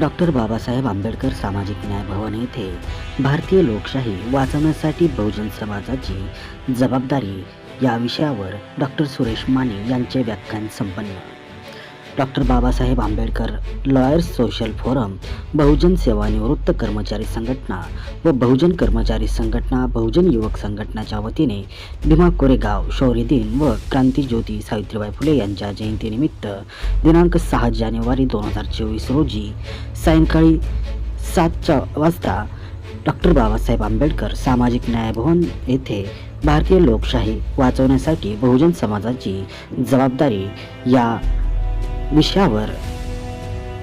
Doctor Babasaheb Ambedkar सामाजिक न्याय भवन येथे भारतीय लोकशाही वाचवण्यासाठी बहुजन समाजाची जबाबदारी या विषयावर डॉक्टर सुरेश माने यांचे व्याख्यान संपन्न. Doctor Babasaheb Ambedkar lawyers social forum बहुजन सेवानिवृत्त कर्मचारी संघटना व बहुजन कर्मचारी संघटना बहुजन युवक संघटनाच्या वतीने भीमा कोरेगाव शौर्य दिन व क्रांती ज्योती सावित्रीबाई फुले यांच्या जयंतीनिमित्त दिनांक सहा जानेवारी दोन हजार चोवीस रोजी सायंकाळी सातच्या वाजता डॉक्टर बाबासाहेब आंबेडकर सामाजिक न्याय भवन येथे भारतीय लोकशाही वाचवण्यासाठी बहुजन समाजाची जबाबदारी या विषयावर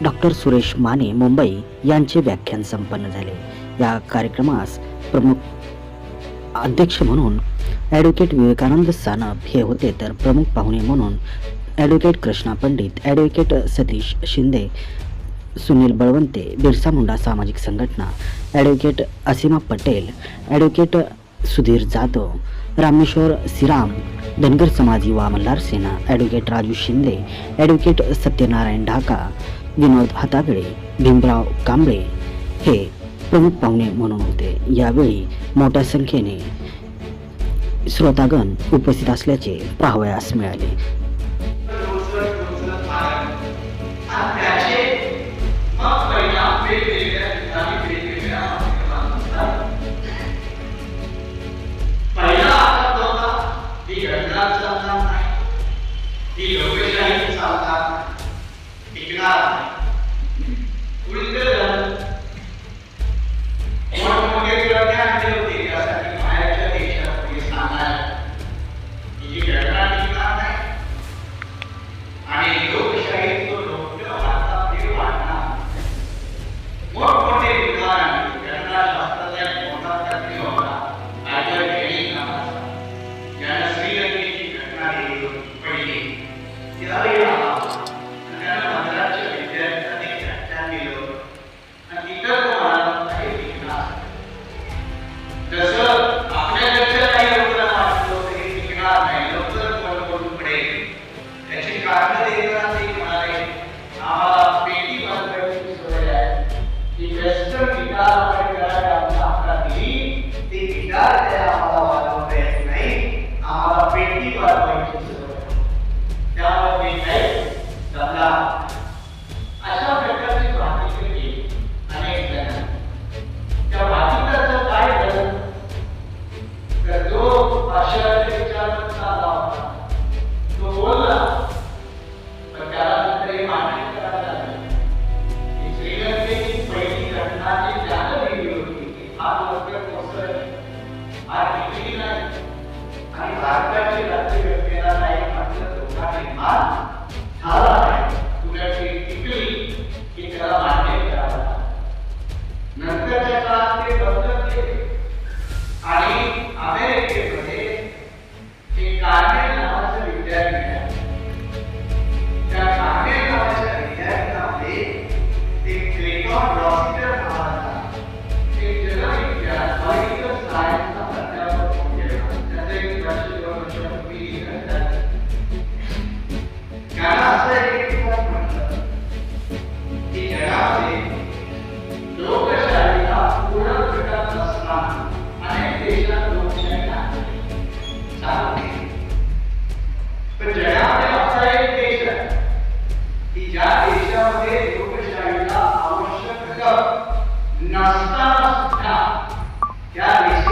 डॉक्टर सुरेश माने मुंबई यांचे व्याख्यान संपन्न झाले. या कार्यक्रमास प्रमुख अध्यक्ष म्हणून ॲडव्होकेट विवेकानंद सानप हे होते. तर प्रमुख पाहुणे म्हणून advocate Krishna Pandit advocate Satish Shinde Sunil Balwante Birsa Munda Samajik Sanghatana advocate Asima Patel advocate Sudhir Jadhav Rameshwar Siram Dhangar Samaj Yuva Malhar Sena advocate Raju Shinde advocate Satyanarayan Dhaka Vinod Hatagade Bhimrao Kamble हे प्रमुख पाहुणे म्हणून होते. यावेळी मोठ्या संख्येने श्रोतागण उपस्थित असल्याचे पाहावयास मिळाले. ती लोकशाही Ahí, a. Master Ya,